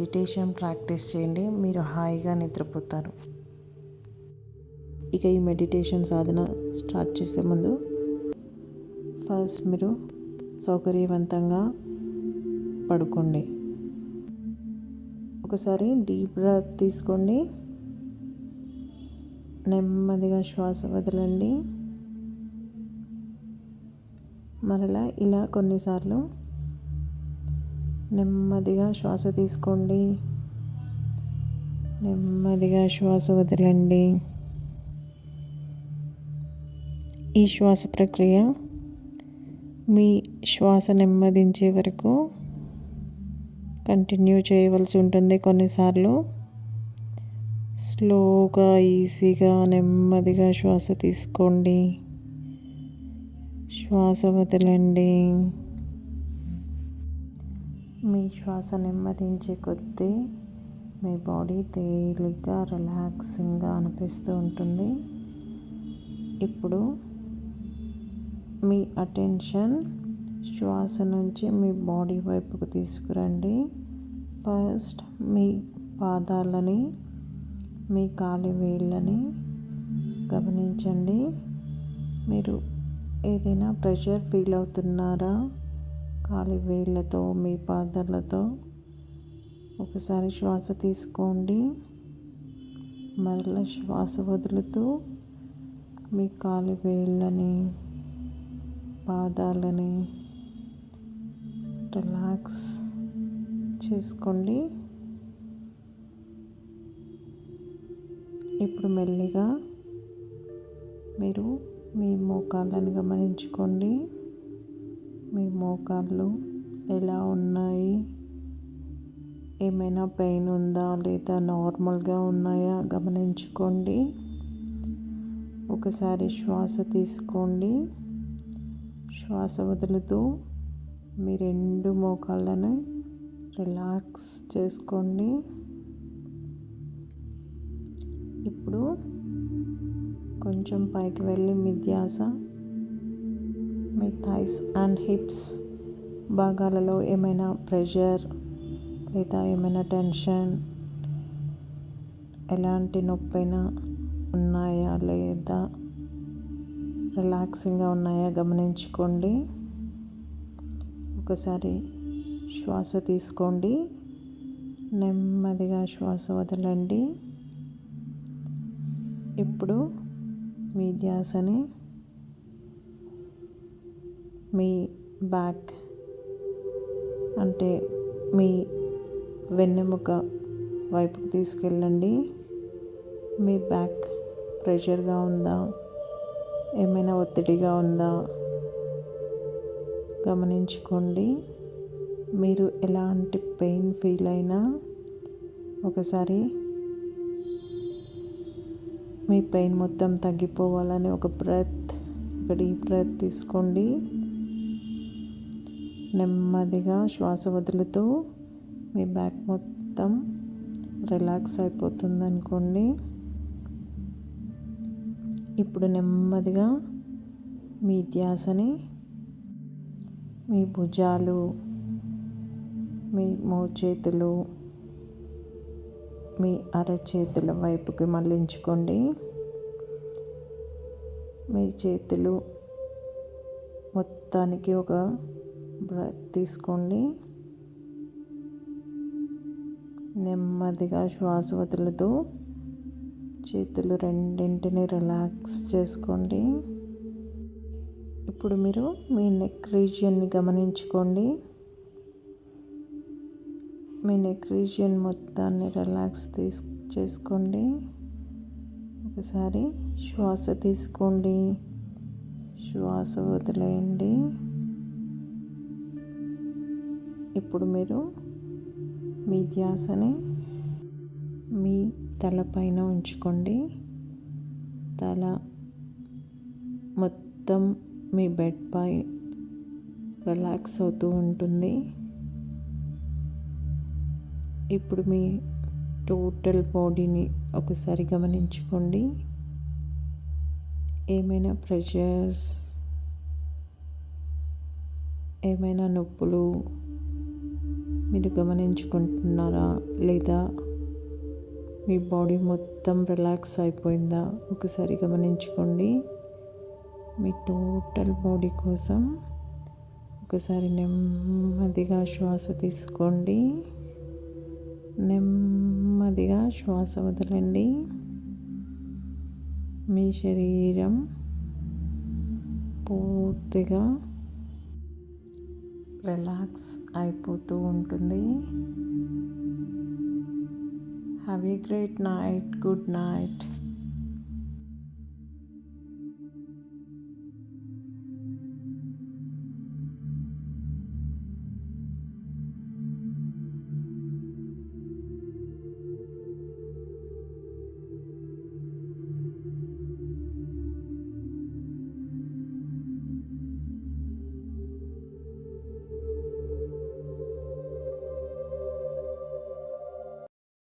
Meditation practice చేయండి. మీరు హాయిగా నిద్రపోతారు. ఇక ఈ మెడిటేషన్ సాధన స్టార్ట్ చేసే ముందు ఫస్ట్ మీరు సౌకర్యవంతంగా పడుకోండి. ఒకసారి డీప్ బ్రెత్ తీసుకోండి. నెమ్మదిగా శ్వాస వదలండి. మరలా ఇలా కొన్నిసార్లు నెమ్మదిగా శ్వాస తీసుకోండి. నెమ్మదిగా శ్వాస వదలండి. ఈ శ్వాస ప్రక్రియ మీ శ్వాస నెమ్మదించే వరకు కంటిన్యూ చేయవలసి ఉంటుంది కొన్నిసార్లు. స్లోగా ఈజీగా నెమ్మదిగా శ్వాస తీసుకోండి. శ్వాస వదలండి. శ్వాస నెమ్మదించే కొద్దీ మీ బాడీ తేలిగ్గా రిలాక్సింగ్గా అనిపిస్తూ ఉంటుంది. ఇప్పుడు మీ అటెన్షన్ శ్వాస నుంచి మీ బాడీ వైపుకు తీసుకురండి. ఫస్ట్ మీ పాదాలని మీ కాలి వేళ్ళని గమనించండి. మీరు ఏదైనా ప్రెషర్ ఫీల్ అవుతున్నారా? కాలి వేళ్ళతో మీ పాదాలతో ఒకసారి శ్వాస తీసుకోండి. మరలా శ్వాస వదులుతూ మీ కాలి వేళ్ళని పాదాలని రిలాక్స్ చేసుకోండి. ఇప్పుడు మెల్లిగా మీరు మీ మోకాళ్ళని గమనించుకోండి. మీ మోకాళ్ళు ఎలా ఉన్నాయి? ఏమైనా పెయిన్ ఉందా? లేదా నార్మల్గా ఉన్నాయా? గమనించుకోండి. ఒకసారి శ్వాస తీసుకోండి. శ్వాస వదులుతూ మీ రెండు మోకాళ్ళను రిలాక్స్ చేసుకోండి. ఇప్పుడు కొంచెం పైకి వెళ్ళి మీ ధ్యాస మీ థైస్ అండ్ హిప్స్ భాగాలలో ఏమైనా ప్రెషర్ లేదా ఏమైనా టెన్షన్ ఎలాంటి నొప్పైనా ఉన్నాయా లేదా? రిలాక్సింగ్గా ఉన్నాయా? గమనించుకోండి. ఒకసారి శ్వాస తీసుకోండి. నెమ్మదిగా శ్వాస వదలండి. ఇప్పుడు మీ ధ్యాసని మీ బ్యాక్ అంటే మీ వెన్నెముక వైపుకి తీసుకెళ్ళండి. మీ బ్యాక్ ప్రెషర్గా ఉందా? ఏమైనా ఒత్తిడిగా ఉందా? గమనించుకోండి. మీరు ఎలాంటి పెయిన్ ఫీల్ అయినా ఒకసారి మీ పెయిన్ మొత్తం తగ్గిపోవాలని ఒక బ్రెత్ ఒక డీప్ బ్రెత్ తీసుకోండి. నెమ్మదిగా శ్వాస వదులుతూ మీ బ్యాక్ మొత్తం రిలాక్స్ అయిపోతుంది అనుకోండి ఇప్పుడు నెమ్మదిగా మీ ధ్యాసని మీ భుజాలు మీ మోచేతులు మీ అరచేతుల వైపుకి మళ్ళించుకోండి. మీ చేతులు మొత్తానికి ఒక బ్రెత్ తీసుకోండి. నెమ్మదిగా శ్వాస వదులుతూ చేతులు రెండింటిని రిలాక్స్ చేసుకోండి. ఇప్పుడు మీరు మీ నెక్ రీజియన్ని గమనించుకోండి. మీ నెక్ రీజియన్ మొత్తాన్ని రిలాక్స్ తీసు చేసుకోండి. ఒకసారి శ్వాస తీసుకోండి. శ్వాస వదిలేయండి. ఇప్పుడు మీరు మీ ధ్యాసని మీ తలపైన ఉంచుకోండి. తల మొత్తం మీ బెడ్ పై రిలాక్స్ అవుతూ ఉంటుంది. ఇప్పుడు మీ టోటల్ బాడీని ఒకసారి గమనించుకోండి. ఏమైనా ప్రెషర్స్ ఏమైనా నొప్పులు మీరు గమనించుకుంటున్నారా? లేదా మీ బాడీ మొత్తం రిలాక్స్ అయిపోయిందా? ఒకసారి గమనించుకోండి. మీ టోటల్ బాడీ కోసం ఒకసారి నెమ్మదిగా శ్వాస తీసుకోండి. నెమ్మదిగా శ్వాస వదలండి. మీ శరీరం పూర్తిగా రిలాక్స్ అయిపోతూ ఉంటుంది. Have a great night good night